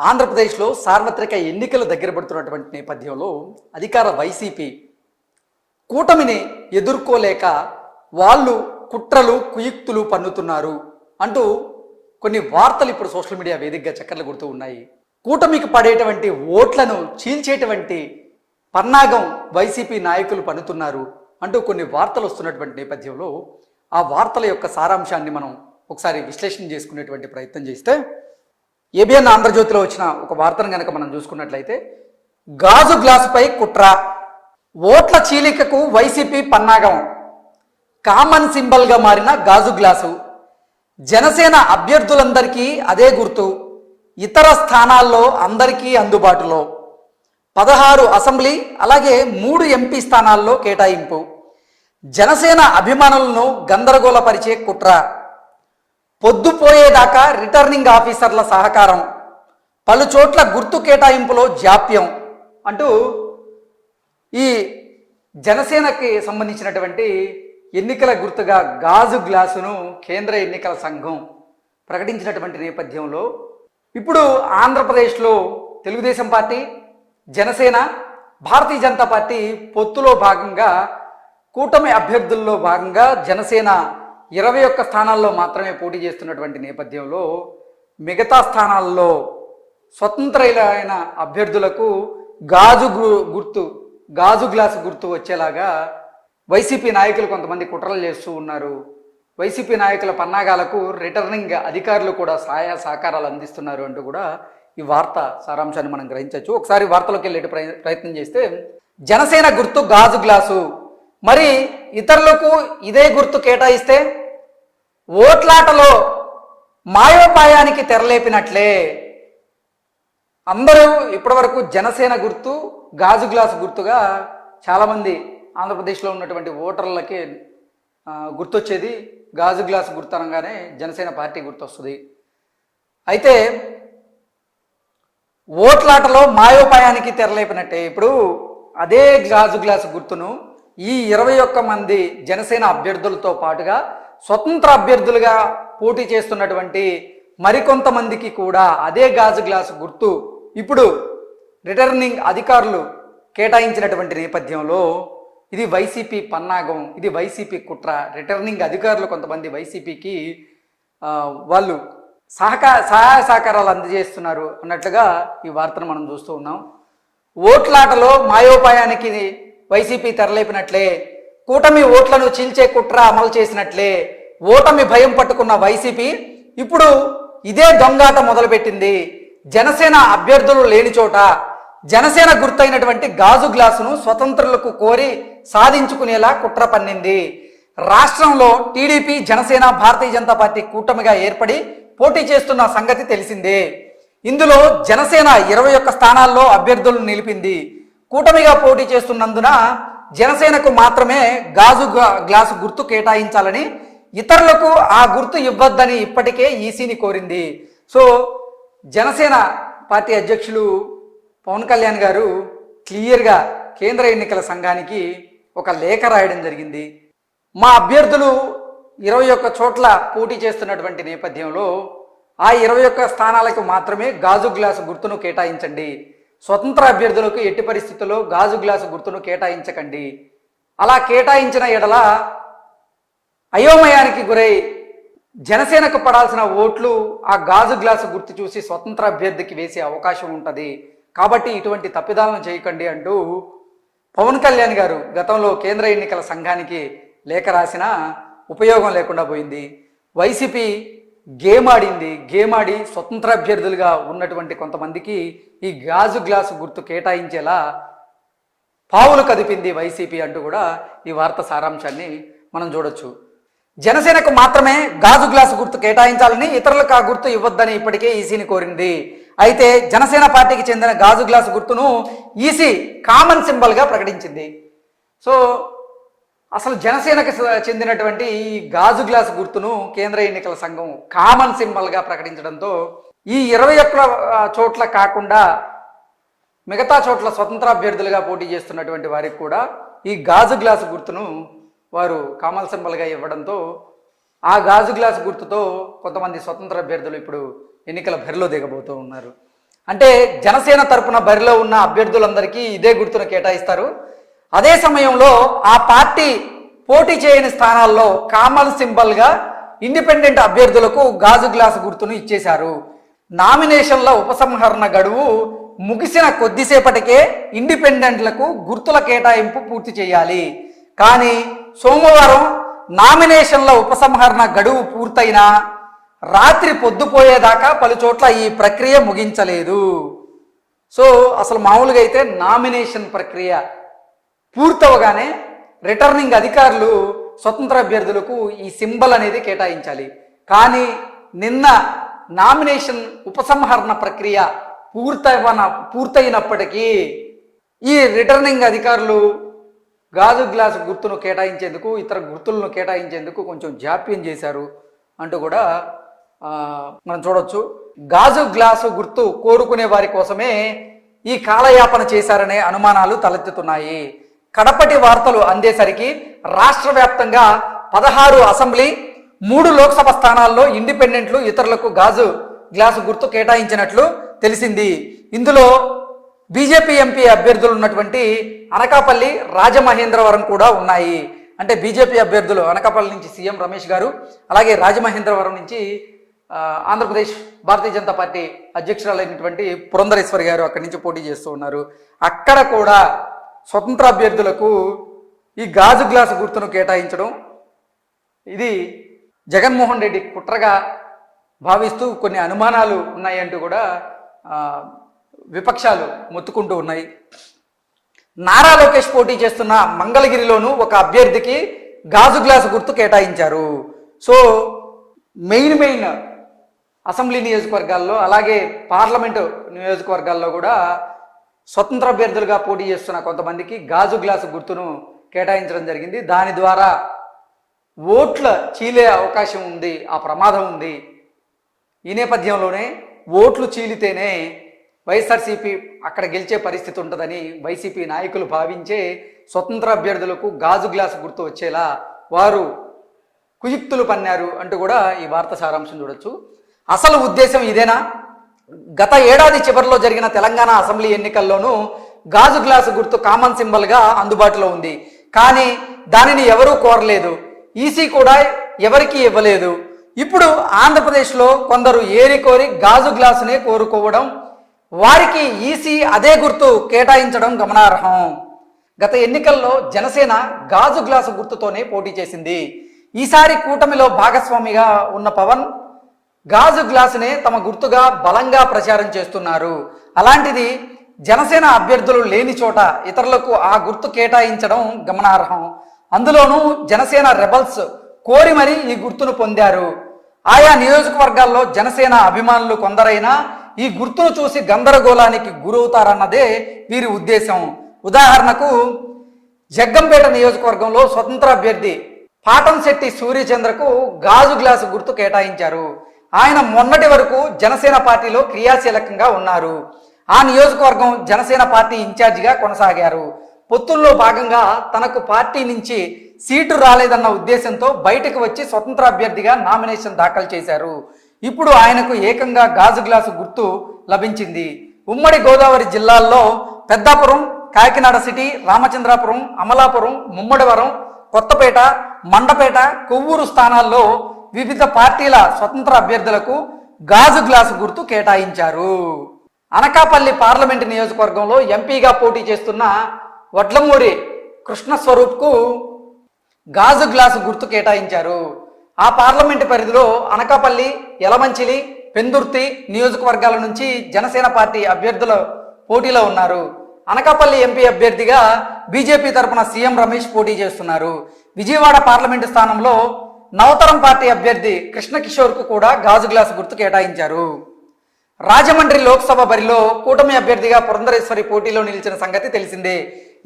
ఆంధ్రప్రదేశ్లో సార్వత్రిక ఎన్నికలు దగ్గర పడుతున్నటువంటి నేపథ్యంలో అధికార వైసీపీ కూటమిని ఎదుర్కోలేక వాళ్ళు కుట్రలు కుయుక్తులు పన్నుతున్నారు అంటూ కొన్ని వార్తలు ఇప్పుడు సోషల్ మీడియా వేదికగా చక్కర్లు కొడుతూ ఉన్నాయి. కూటమికి పడేటువంటి ఓట్లను చీల్చేటువంటి పన్నాగం వైసీపీ నాయకులు పన్నుతున్నారు అంటూ కొన్ని వార్తలు వస్తున్నటువంటి నేపథ్యంలో ఆ వార్తల యొక్క సారాంశాన్ని మనం ఒకసారి విశ్లేషణ చేసుకునేటువంటి ప్రయత్నం చేస్తే ఏబిఎన్ ఆంధ్రజ్యోతిలో వచ్చిన ఒక వార్తను కనుక మనం చూసుకున్నట్లయితే గాజు గ్లాసుపై కుట్ర ఓట్ల చీలికకు వైసీపీ పన్నాగం కామన్ సింబల్గా మారిన గాజు గ్లాసు జనసేన అభ్యర్థులందరికీ అదే గుర్తు ఇతర స్థానాల్లో అందరికీ అందుబాటులో పదహారు అసెంబ్లీ అలాగే మూడు ఎంపీ స్థానాల్లో కేటాయింపు జనసేన అభిమానులను గందరగోళపరిచే కుట్ర. పొద్దుపోయేదాకా రిటర్నింగ్ ఆఫీసర్ల సహకారం. పలు చోట్ల గుర్తు కేటాయింపులో జాప్యం. అంటూ ఈ జనసేనకి సంబంధించినటువంటి ఎన్నికల గుర్తుగా గాజు గ్లాసును కేంద్ర ఎన్నికల సంఘం ప్రకటించినటువంటి నేపథ్యంలో ఇప్పుడు ఆంధ్రప్రదేశ్లో తెలుగుదేశం పార్టీ జనసేన భారతీయ జనతా పార్టీ పొత్తులో భాగంగా కూటమి అభ్యర్థుల్లో భాగంగా జనసేన ఇరవై ఒక్క స్థానాల్లో మాత్రమే పోటీ చేస్తున్నటువంటి నేపథ్యంలో మిగతా స్థానాల్లో స్వతంత్రులైన అభ్యర్థులకు గాజు గు- గుర్తు గాజు గ్లాసు గుర్తు వచ్చేలాగా వైసీపీ నాయకులు కొంతమంది కుట్రలు చేస్తూ ఉన్నారు. వైసీపీ నాయకుల పన్నాగాలకు రిటర్నింగ్ అధికారులు కూడా సహాయ సహకారాలు అందిస్తున్నారు అంటూ కూడా ఈ వార్త సారాంశాన్ని మనం గ్రహించవచ్చు. ఒకసారి వార్తలోకి వెళ్ళే ప్రయత్నం చేస్తే జనసేన గుర్తు గాజు గ్లాసు. మరి ఇతరులకు ఇదే గుర్తు కేటాయిస్తే ఓట్లాటలో మాయోపాయానికి తెరలేపినట్లే. అందరూ ఇప్పటివరకు జనసేన గుర్తు గాజు గ్లాసు గుర్తుగా చాలామంది ఆంధ్రప్రదేశ్లో ఉన్నటువంటి ఓటర్లకి గుర్తొచ్చేది. గాజు గ్లాసు గుర్తు అనగానే జనసేన పార్టీ గుర్తొస్తుంది. అయితే ఓట్లాటలో మాయోపాయానికి తెరలేపినట్టే. ఇప్పుడు అదే గాజు గ్లాసు గుర్తును ఈ ఇరవై ఒక్క మంది జనసేన అభ్యర్థులతో పాటుగా స్వతంత్ర అభ్యర్థులుగా పోటీ చేస్తున్నటువంటి మరికొంతమందికి కూడా అదే గాజు గ్లాసు గుర్తు ఇప్పుడు రిటర్నింగ్ అధికారులు కేటాయించినటువంటి నేపథ్యంలో ఇది వైసీపీ పన్నాగం ఇది వైసీపీ కుట్ర. రిటర్నింగ్ అధికారులు కొంతమంది వైసీపీకి వాళ్ళు సహకార సహాయ సహకారాలు అందజేస్తున్నారు అన్నట్లుగా ఈ వార్తను మనం చూస్తూ ఉన్నాం. ఓట్లాటలో మాయోపాయానికి వైసీపీ తెరలేపినట్లే కూటమి ఓట్లను చీల్చే కుట్ర అమలు చేసినట్లే. ఓటమి భయం పట్టుకున్న వైసీపీ ఇప్పుడు ఇదే దొంగాట మొదలుపెట్టింది. జనసేన అభ్యర్థులు లేని చోట జనసేన గుర్తైనటువంటి గాజు గ్లాసును స్వతంత్రులకు కోరి సాధించుకునేలా కుట్ర పన్నింది. రాష్ట్రంలో టీడీపీ జనసేన భారతీయ జనతా పార్టీ కూటమిగా ఏర్పడి పోటీ చేస్తున్న సంగతి తెలిసిందే. ఇందులో జనసేన ఇరవై ఒక్క స్థానాల్లో అభ్యర్థులను నిలిపింది. కూటమిగా పోటీ చేస్తున్నందున జనసేనకు మాత్రమే గాజు గ్లాసు గుర్తు కేటాయించాలని ఇతరులకు ఆ గుర్తు ఇవ్వద్దని ఇప్పటికే ఈసీని కోరింది. సో జనసేన పార్టీ అధ్యక్షులు పవన్ కళ్యాణ్ గారు క్లియర్గా కేంద్ర ఎన్నికల సంఘానికి ఒక లేఖ రాయడం జరిగింది. మా అభ్యర్థులు ఇరవై ఒక్క చోట్ల పోటీ చేస్తున్నటువంటి నేపథ్యంలో ఆ ఇరవై ఒక్క స్థానాలకు మాత్రమే గాజు గ్లాసు గుర్తును కేటాయించండి. స్వతంత్ర అభ్యర్థులకు ఎట్టి పరిస్థితుల్లో గాజు గ్లాసు గుర్తును కేటాయించకండి. అలా కేటాయించిన ఎడల అయోమయానికి గురై జనసేనకు పడాల్సిన ఓట్లు ఆ గాజు గ్లాసు గుర్తు చూసి స్వతంత్ర అభ్యర్థికి వేసే అవకాశం ఉంటుంది. కాబట్టి ఇటువంటి తప్పిదాలను చేయకండి అంటూ పవన్ కళ్యాణ్ గారు గతంలో కేంద్ర ఎన్నికల సంఘానికి లేఖ రాసిన ఉపయోగం లేకుండా పోయింది. వైసీపీ గేమ్ ఆడింది గేమ్ ఆడి స్వతంత్ర అభ్యర్థులుగా ఉన్నటువంటి కొంతమందికి ఈ గాజు గ్లాసు గుర్తు కేటాయించేలా పావులు కదిపింది వైసీపీ అంటూ కూడా ఈ వార్త సారాంశాన్ని మనం చూడొచ్చు. జనసేనకు మాత్రమే గాజు గ్లాసు గుర్తు కేటాయించాలని ఇతరులకు ఆ గుర్తు ఇవ్వద్దని ఇప్పటికే ఈసీని కోరింది. అయితే జనసేన పార్టీకి చెందిన గాజు గ్లాసు గుర్తును ఈసీ కామన్ సింబల్గా ప్రకటించింది. సో అసలు జనసేనకు చెందినటువంటి ఈ గాజు గ్లాసు గుర్తును కేంద్ర ఎన్నికల సంఘం కామన్ సింబల్గా ప్రకటించడంతో ఈ ఇరవై ఒక్క చోట్ల కాకుండా మిగతా చోట్ల స్వతంత్ర అభ్యర్థులుగా పోటీ చేస్తున్నటువంటి వారికి కూడా ఈ గాజు గ్లాసు గుర్తును వారు కామన్ సింబల్గా ఇవ్వడంతో ఆ గాజు గ్లాసు గుర్తుతో కొంతమంది స్వతంత్ర అభ్యర్థులు ఇప్పుడు ఎన్నికల బరిలో దిగబోతూ ఉన్నారు. అంటే జనసేన తరపున బరిలో ఉన్న అభ్యర్థులందరికీ ఇదే గుర్తును కేటాయిస్తారు. అదే సమయంలో ఆ పార్టీ పోటీ చేయని స్థానాల్లో కామన్ సింబల్గా ఇండిపెండెంట్ అభ్యర్థులకు గాజు గ్లాసు గుర్తును ఇచ్చేశారు. నామినేషన్ల ఉపసంహరణ గడువు ముగిసిన కొద్దిసేపటికే ఇండిపెండెంట్లకు గుర్తుల కేటాయింపు పూర్తి చేయాలి. కానీ సోమవారం నామినేషన్ల ఉపసంహరణ గడువు పూర్తయినా రాత్రి పొద్దుపోయేదాకా పలుచోట్ల ఈ ప్రక్రియ ముగించలేదు. సో అసలు మామూలుగా అయితే నామినేషన్ ప్రక్రియ పూర్తవగానే రిటర్నింగ్ అధికారులు స్వతంత్ర అభ్యర్థులకు ఈ సింబల్ అనేది కేటాయించాలి. కానీ నిన్న నామినేషన్ ఉపసంహరణ ప్రక్రియ పూర్తవన పూర్తయినప్పటికీ ఈ రిటర్నింగ్ అధికారులు గాజు గ్లాసు గుర్తును కేటాయించేందుకు ఇతర గుర్తులను కేటాయించేందుకు కొంచెం జాప్యం చేశారు అంటూ కూడా మనం చూడొచ్చు. గాజు గ్లాసు గుర్తు కోరుకునే వారి కోసమే ఈ కాలయాపన చేశారనే అనుమానాలు తలెత్తుతున్నాయి. కడపటి వార్తలు అందేసరికి రాష్ట్ర వ్యాప్తంగా పదహారు అసెంబ్లీ మూడు లోక్సభ స్థానాల్లో ఇండిపెండెంట్లు ఇతరులకు గాజు గ్లాసు గుర్తు కేటాయించినట్లు తెలిసింది. ఇందులో బీజేపీ ఎంపీ అభ్యర్థులు ఉన్నటువంటి అనకాపల్లి రాజమహేంద్రవరం కూడా ఉన్నాయి. అంటే బీజేపీ అభ్యర్థులు అనకాపల్లి నుంచి సీఎం రమేష్ గారు అలాగే రాజమహేంద్రవరం నుంచి ఆంధ్రప్రదేశ్ భారతీయ జనతా పార్టీ అధ్యక్షురాలైనటువంటి పురంధరేశ్వరి గారు అక్కడి నుంచి పోటీ చేస్తూ ఉన్నారు. అక్కడ కూడా స్వతంత్ర అభ్యర్థులకు ఈ గాజు గ్లాసు గుర్తును కేటాయించడం ఇది జగన్మోహన్ రెడ్డి కుట్రగా భావిస్తూ కొన్ని అనుమానాలు ఉన్నాయంటూ కూడా విపక్షాలు మొత్తుకుంటూ ఉన్నాయి. నారా లోకేష్ పోటీ చేస్తున్న మంగళగిరిలోనూ ఒక అభ్యర్థికి గాజు గ్లాసు గుర్తు కేటాయించారు. సో మెయిన్ మెయిన్ అసెంబ్లీ నియోజకవర్గాల్లో అలాగే పార్లమెంటు నియోజకవర్గాల్లో కూడా స్వతంత్ర అభ్యర్థులుగా పోటీ చేస్తున్న కొంతమందికి గాజు గ్లాసు గుర్తును కేటాయించడం జరిగింది. దాని ద్వారా ఓట్ల చీలే అవకాశం ఉంది ఆ ప్రమాదం ఉంది. ఈ నేపథ్యంలోనే ఓట్లు చీలితేనే వైఎస్ఆర్సీపీ అక్కడ గెలిచే పరిస్థితి ఉంటుందని వైసీపీ నాయకులు భావించే స్వతంత్ర అభ్యర్థులకు గాజు గ్లాసు గుర్తు వచ్చేలా వారు కుయుక్తులు పన్నారు అంటూ కూడా ఈ వార్త సారాంశం చూడొచ్చు. అసలు ఉద్దేశం ఇదేనా? గత ఏడాది చివరిలో జరిగిన తెలంగాణ అసెంబ్లీ ఎన్నికల్లోనూ గాజు గ్లాసు గుర్తు కామన్ సింబల్గా అందుబాటులో ఉంది. కానీ దానిని ఎవరూ కోరలేదు. ఈసీ కూడా ఎవరికీ ఇవ్వలేదు. ఇప్పుడు ఆంధ్రప్రదేశ్లో కొందరు ఏరి కోరి గాజు గ్లాసునే కోరుకోవడం వారికి ఈసీ అదే గుర్తు కేటాయించడం గమనార్హం. గత ఎన్నికల్లో జనసేన గాజు గ్లాసు గుర్తుతోనే పోటీ చేసింది. ఈసారి కూటమిలో భాగస్వామిగా ఉన్న పవన్ గాజు గ్లాసునే తమ గుర్తుగా బలంగా ప్రచారం చేస్తున్నారు. అలాంటిది జనసేన అభ్యర్థులు లేని చోట ఇతరులకు ఆ గుర్తు కేటాయించడం గమనార్హం. అందులోనూ జనసేన రెబల్స్ కోరి మరీ ఈ గుర్తును పొందారు. ఆయా నియోజకవర్గాల్లో జనసేన అభిమానులు కొందరైనా ఈ గుర్తును చూసి గందరగోళానికి గురవుతారన్నదే వీరి ఉద్దేశం. ఉదాహరణకు జగ్గంపేట నియోజకవర్గంలో స్వతంత్ర అభ్యర్థి పాటంశెట్టి సూర్యచంద్రకు గాజు గ్లాసు గుర్తు కేటాయించారు. ఆయన మొన్నటి వరకు జనసేన పార్టీలో క్రియాశీలకంగా ఉన్నారు. ఆ నియోజకవర్గం జనసేన పార్టీ ఇన్ఛార్జిగా కొనసాగారు. పొత్తుల్లో భాగంగా తనకు పార్టీ నుంచి సీటు రాలేదన్న ఉద్దేశంతో బయటకు వచ్చి స్వతంత్ర అభ్యర్థిగా నామినేషన్ దాఖలు చేశారు. ఇప్పుడు ఆయనకు ఏకంగా గాజు గ్లాసు గుర్తు లభించింది. ఉమ్మడి గోదావరి జిల్లాల్లో పెద్దాపురం కాకినాడ సిటీ రామచంద్రాపురం అమలాపురం ముమ్మడివరం కొత్తపేట మండపేట కొవ్వూరు స్థానాల్లో వివిధ పార్టీల స్వతంత్ర అభ్యర్థులకు గాజు గ్లాసు గుర్తు కేటాయించారు. అనకాపల్లి పార్లమెంటు నియోజకవర్గంలో ఎంపీగా పోటీ చేస్తున్న వడ్లమూడి కృష్ణస్వరూప్కు గాజు గ్లాసు గుర్తు కేటాయించారు. ఆ పార్లమెంటు పరిధిలో అనకాపల్లి యలమంచిలి పెందుర్తి నియోజకవర్గాల నుంచి జనసేన పార్టీ అభ్యర్థుల పోటీలో ఉన్నారు. అనకాపల్లి ఎంపీ అభ్యర్థిగా బీజేపీ తరపున సీఎం రమేష్ పోటీ చేస్తున్నారు. విజయవాడ పార్లమెంటు స్థానంలో నవతరం పార్టీ అభ్యర్థి కృష్ణ కిషోర్కు కూడా గాజు గ్లాసు గుర్తు కేటాయించారు. రాజమండ్రి లోక్సభ బరిలో కూటమి అభ్యర్థిగా పురంధరేశ్వరి పోటీలో నిలిచిన సంగతి తెలిసిందే.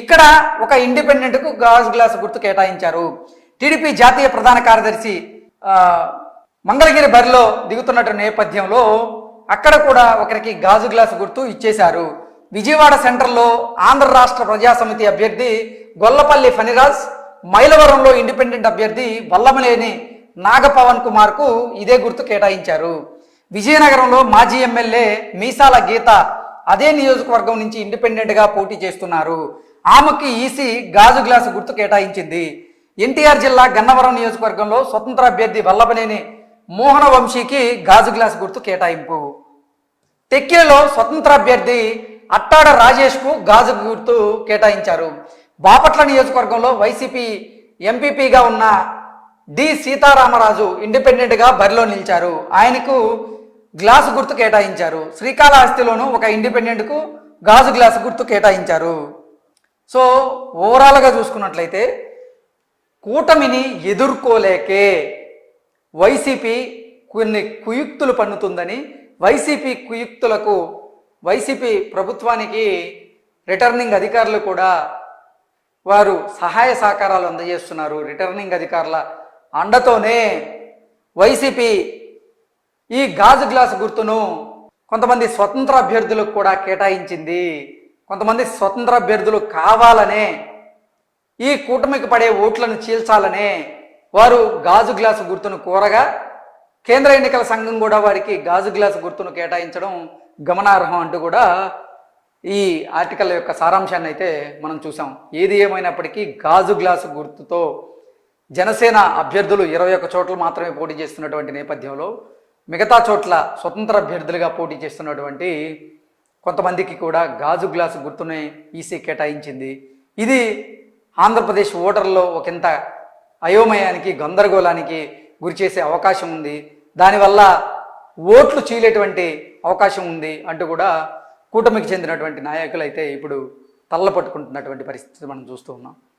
ఇక్కడ ఒక ఇండిపెండెంట్కు గాజు గ్లాసు గుర్తు కేటాయించారు. టీడీపీ జాతీయ ప్రధాన కార్యదర్శి మంగళగిరి బరిలో దిగుతున్నట్టు నేపథ్యంలో అక్కడ కూడా ఒకరికి గాజు గ్లాసు గుర్తు ఇచ్చేశారు. విజయవాడ సెంటర్లో ఆంధ్ర రాష్ట్ర ప్రజాసమితి అభ్యర్థి గొల్లపల్లి ఫణిరాజ్ మైలవరంలో ఇండిపెండెంట్ అభ్యర్థి వల్లమలేని నాగపవన్ కుమార్కు ఇదే గుర్తు కేటాయించారు. విజయనగరంలో మాజీ ఎమ్మెల్యే మీసాల గీత అదే నియోజకవర్గం నుంచి ఇండిపెండెంట్గా పోటీ చేస్తున్నారు. ఆమెకి ఈసీ గాజు గ్లాసు గుర్తు కేటాయించింది. ఎన్టీఆర్ జిల్లా గన్నవరం నియోజకవర్గంలో స్వతంత్ర అభ్యర్థి వల్లభనేని మోహన వంశీకి గాజు గ్లాసు గుర్తు కేటాయింపు. టెక్కిలలో స్వతంత్ర అభ్యర్థి అట్టాడ రాజేష్కు గాజు గుర్తు కేటాయించారు. బాపట్ల నియోజకవర్గంలో వైసీపీ ఎంపీపీగా ఉన్న డి సీతారామరాజు ఇండిపెండెంట్గా బరిలో నిలిచారు. ఆయనకు గ్లాసు గుర్తు కేటాయించారు. శ్రీకాళహస్తిలోనూ ఒక ఇండిపెండెంట్కు గాజు గ్లాసు గుర్తు కేటాయించారు. సో ఓవరాల్గా చూసుకున్నట్లయితే కూటమిని ఎదుర్కోలేకే వైసీపీ కొన్ని కుయుక్తులు పన్నుతుందని వైసీపీ కుయుక్తులకు వైసీపీ ప్రభుత్వానికి రిటర్నింగ్ అధికారులు కూడా వారు సహాయ సహకారాలు అందజేస్తున్నారు. రిటర్నింగ్ అధికారుల అండతోనే వైసీపీ ఈ గాజు గ్లాస్ గుర్తును కొంతమంది స్వతంత్ర అభ్యర్థులకు కూడా కేటాయించింది. కొంతమంది స్వతంత్ర అభ్యర్థులు కావాలనే ఈ కూటమికి పడే ఓట్లను చీల్చాలనే వారు గాజు గ్లాసు గుర్తును కోరగా కేంద్ర ఎన్నికల సంఘం కూడా వారికి గాజు గ్లాసు గుర్తును కేటాయించడం గమనార్హం అంటూ కూడా ఈ ఆర్టికల్ యొక్క సారాంశాన్ని అయితే మనం చూసాం. ఏది ఏమైనప్పటికీ గాజు గ్లాసు గుర్తుతో జనసేన అభ్యర్థులు ఇరవై ఒక్క చోట్ల మాత్రమే పోటీ చేస్తున్నటువంటి నేపథ్యంలో మిగతా చోట్ల స్వతంత్ర అభ్యర్థులుగా పోటీ చేస్తున్నటువంటి కొంతమందికి కూడా గాజు గ్లాసు గుర్తునే ఈసీ కేటాయించింది. ఇది ఆంధ్రప్రదేశ్ ఓటర్లో ఒకంత అయోమయానికి గందరగోళానికి గురి చేసే అవకాశం ఉంది. దానివల్ల ఓట్లు చీలేటువంటి అవకాశం ఉంది అంటూ కూడా కూటమికి చెందినటువంటి నాయకులు అయితే ఇప్పుడు తల్ల పట్టుకుంటున్నటువంటి పరిస్థితి మనం చూస్తూ ఉన్నాం.